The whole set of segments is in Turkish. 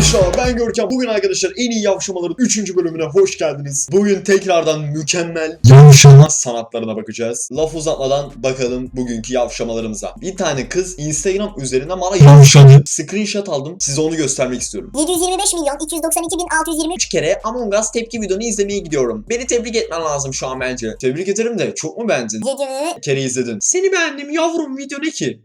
Arkadaşlar ben Görkem. Bugün arkadaşlar en iyi yavşamaların 3. bölümüne hoş geldiniz. Bugün tekrardan mükemmel yavşama sanatlarına bakacağız. Laf uzatmadan bakalım bugünkü yavşamalarımıza. Bir tane kız Instagram üzerinden bana yavşadı. Screenshot aldım. Size onu göstermek istiyorum. 725 milyon 292 bin 623 3 kere Among Us tepki videonu izlemeye gidiyorum. Beni tebrik etmen lazım şu an bence. Tebrik ederim de çok mu beğendin? Kere izledin. Seni beğendim yavrum video ne ki?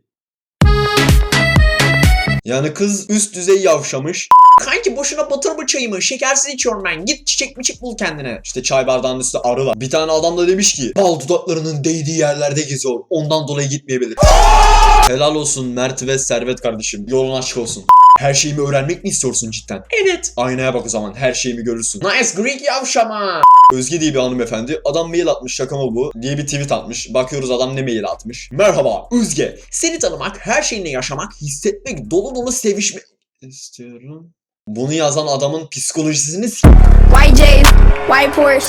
Yani kız üst düzey yavşamış. Kanki boşuna batırma çayımı. Şekersiz içiyorum ben. Git çiçek miçik bul kendine. İşte çay bardağının üstünde arı var. Bir tane adam da demiş ki bal dudaklarının değdiği yerlerde geziyor. Ondan dolayı gitmeyebilir. Helal olsun Mert ve Servet kardeşim. Yolun açık olsun. Her şeyimi öğrenmek mi istiyorsun cidden? Evet. Aynaya bak o zaman. Her şeyimi görürsün. Nice Greek yavşama. Özge diye bir hanımefendi. Adam mail atmış şaka mı bu diye bir tweet atmış. Bakıyoruz adam ne mail atmış. Merhaba Özge. Seni tanımak, her şeyinle yaşamak, hissetmek, dolu dolu sevişmek istiyorum. Bunu yazan adamın psikolojisini s- White J's, white Porsche.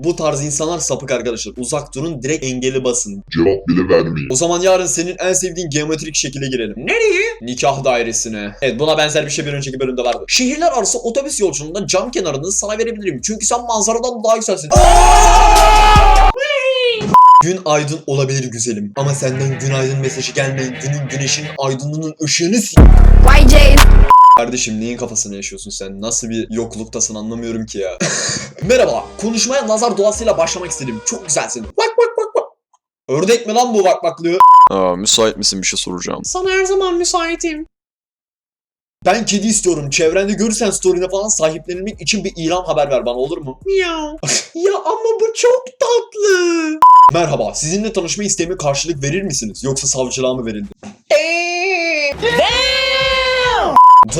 bu tarz insanlar sapık arkadaşlar. Uzak durun direkt engeli basın. cevap bile vermiyor. O zaman yarın senin en sevdiğin geometrik şekile girelim. Nereye? Nikah dairesine. Evet buna benzer bir şey bir önceki bölümde vardı. Şehirler arası otobüs yolculuğunda cam kenarını sana verebilirim. Çünkü sen manzaradan daha yükselsin. Gün aydın olabilir güzelim. Ama senden günaydın mesajı gelmeyin. Günün güneşin aydınlığının ışığını s- White J's, Kardeşim neyin kafasını yaşıyorsun sen? Nasıl bir yokluktasın anlamıyorum ki ya. Merhaba. Konuşmaya nazar doğasıyla başlamak istedim. Çok güzelsin. Bak bak bak bak. Ördek mi lan bu bak baklıyor? Aa, müsait misin bir şey soracağım. Sana her zaman müsaitim. Ben kedi istiyorum. Çevrende görürsen story'ne falan sahiplenilmek için bir ilan haber ver bana olur mu? Miau. ya ama bu çok tatlı. Merhaba. Sizinle tanışma isteğime karşılık verir misiniz? Yoksa savcılığa mı verildi?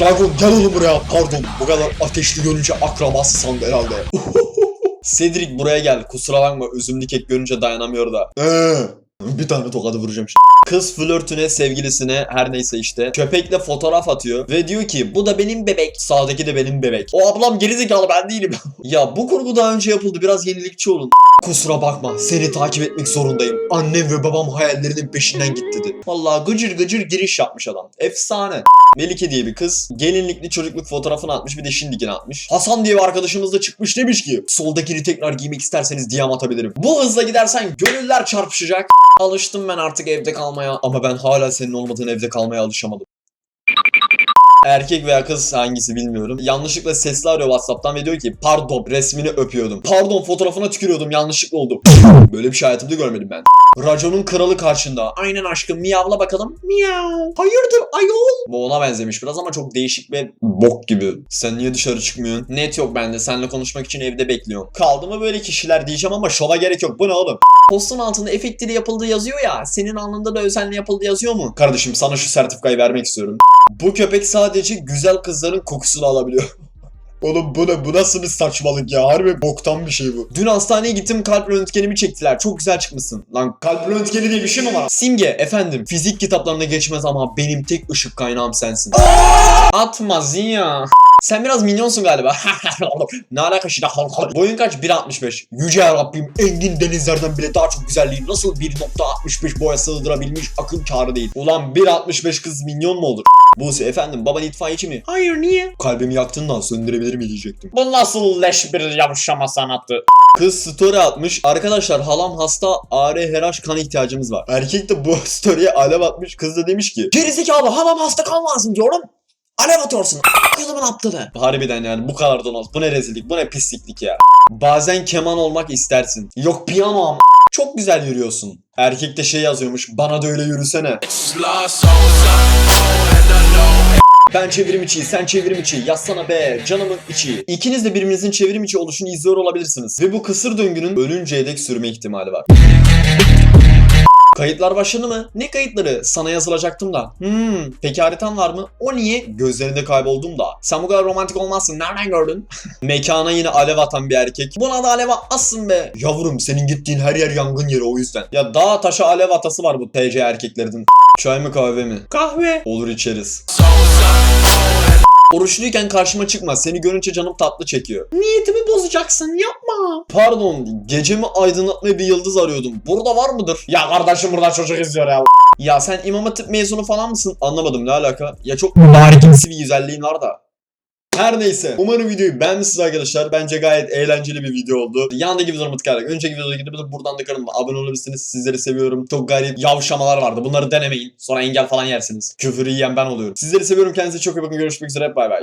Dragon gel oğlum buraya. Pardon. Bu kadar ateşli görünce akrabası sandı herhalde. Cedric buraya gel. Kusura bakma üzümlü kek görünce dayanamıyor da. Ee, bir tane tokadı vuracağım şimdi. Kız flörtüne, sevgilisine her neyse işte köpekle fotoğraf atıyor ve diyor ki bu da benim bebek. Sağdaki de benim bebek. O ablam gerizekalı ben değilim. ya bu kurgu daha önce yapıldı. Biraz yenilikçi olun. Kusura bakma seni takip etmek zorundayım. Annem ve babam hayallerinin peşinden git dedi. Vallahi gıcır gıcır giriş yapmış adam. Efsane. Melike diye bir kız gelinlikli çocukluk fotoğrafını atmış bir de şimdikini atmış. Hasan diye bir arkadaşımız da çıkmış demiş ki soldakini tekrar giymek isterseniz diyam atabilirim. Bu hızla gidersen gönüller çarpışacak. Alıştım ben artık evde kalmaya ama ben hala senin olmadığın evde kalmaya alışamadım. Erkek veya kız hangisi bilmiyorum. Yanlışlıkla sesli arıyor Whatsapp'tan ve diyor ki pardon resmini öpüyordum. Pardon fotoğrafına tükürüyordum yanlışlıkla oldu. Böyle bir şey hayatımda görmedim ben. Raconun kralı karşında. Aynen aşkım miyavla bakalım. Miyav. Hayırdır ayol? Bu ona benzemiş biraz ama çok değişik ve bok gibi. Sen niye dışarı çıkmıyorsun? Net yok bende. Seninle konuşmak için evde bekliyorum. Kaldı mı böyle kişiler diyeceğim ama şova gerek yok. Bu ne oğlum? Postun altında efektli yapıldığı yazıyor ya. Senin alnında da özenle yapıldığı yazıyor mu? Kardeşim sana şu sertifikayı vermek istiyorum. Bu köpek sadece güzel kızların kokusunu alabiliyor. Oğlum bu ne? Bu nasıl bir saçmalık ya? Harbi boktan bir şey bu. Dün hastaneye gittim kalp röntgenimi çektiler. Çok güzel çıkmışsın. Lan kalp röntgeni diye bir şey mi var? Simge efendim fizik kitaplarına geçmez ama benim tek ışık kaynağım sensin. Atma Ziya. Sen biraz minyonsun galiba. ne alaka şimdi? Boyun kaç? 1.65. Yüce Rabbim engin denizlerden bile daha çok güzelliği nasıl 1.65 boya sığdırabilmiş akıl kârı değil. Ulan 1.65 kız minyon mu olur? Buse efendim baban itfaiyeci mi? Hayır niye? Kalbimi yaktın da söndürebilir mi diyecektim. Bu nasıl leş bir yavşama sanatı? Kız story atmış. Arkadaşlar halam hasta AR RH kan ihtiyacımız var. Erkek de bu story'e alev atmış. Kız da demiş ki Gerizekalı halam hasta kan lazım diyorum. Alev atıyorsun. Kızımın aptalı. Harbiden yani bu kadar donat. Bu ne rezillik bu ne pisliklik ya. Bazen keman olmak istersin. Yok piyano ama. Çok güzel yürüyorsun. Erkek de şey yazıyormuş. Bana da öyle yürüsene. Ben çevrim içi, sen çevrim içi, yazsana be, canımın içi. İkiniz de birbirinizin çevrim içi oluşunu izliyor olabilirsiniz. Ve bu kısır döngünün ölünceye dek sürme ihtimali var. Kayıtlar başladı mı? Ne kayıtları? Sana yazılacaktım da. Hmm, peki haritan var mı? O niye? Gözlerinde kayboldum da. Sen bu kadar romantik olmazsın. Nereden gördün? Mekana yine alev atan bir erkek. Buna da alev atmazsın be. Yavrum senin gittiğin her yer yangın yeri o yüzden. Ya dağ taşa alev atası var bu TC erkeklerinin. Çay mı kahve mi? Kahve. Olur içeriz. Oruçluyken karşıma çıkma. Seni görünce canım tatlı çekiyor. Niyetimi bozacaksın yapma. Pardon gecemi aydınlatmaya bir yıldız arıyordum. Burada var mıdır? Ya kardeşim burada çocuk izliyor ya. Ya sen imam hatip mezunu falan mısın? Anlamadım ne alaka? Ya çok mübarekimsi bir güzelliğin var da. Her neyse. Umarım videoyu beğenmişsiniz arkadaşlar. Bence gayet eğlenceli bir video oldu. Yandaki videolarımı tıklayarak önceki videoda gidip buradan da kanalıma abone olabilirsiniz. Sizleri seviyorum. Çok garip yavşamalar vardı. Bunları denemeyin. Sonra engel falan yersiniz. Küfürü yiyen ben oluyorum. Sizleri seviyorum. Kendinize çok iyi bakın. Görüşmek üzere. Bay bay.